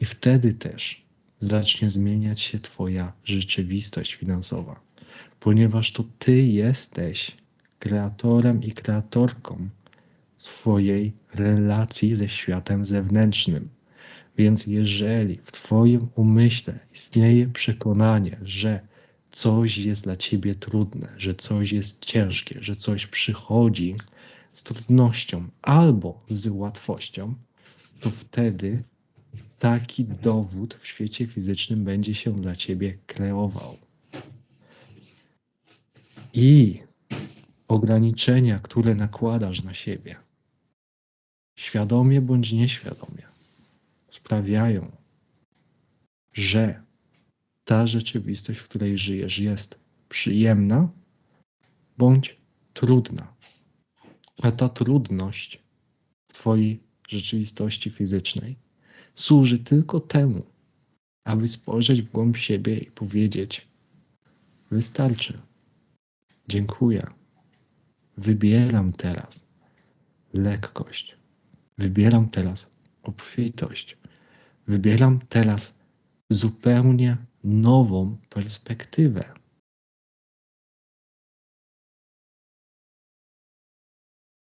I wtedy też zacznie zmieniać się Twoja rzeczywistość finansowa, ponieważ to Ty jesteś kreatorem i kreatorką swojej relacji ze światem zewnętrznym. Więc jeżeli w Twoim umyśle istnieje przekonanie, że coś jest dla Ciebie trudne, że coś jest ciężkie, że coś przychodzi z trudnością albo z łatwością, to wtedy taki dowód w świecie fizycznym będzie się dla Ciebie kreował. I ograniczenia, które nakładasz na siebie, świadomie bądź nieświadomie, sprawiają, że ta rzeczywistość, w której żyjesz, jest przyjemna bądź trudna. A ta trudność w Twojej rzeczywistości fizycznej służy tylko temu, aby spojrzeć w głąb siebie i powiedzieć: Wystarczy. Dziękuję. Wybieram teraz lekkość. Wybieram teraz obfitość. Wybieram teraz zupełnie nową perspektywę.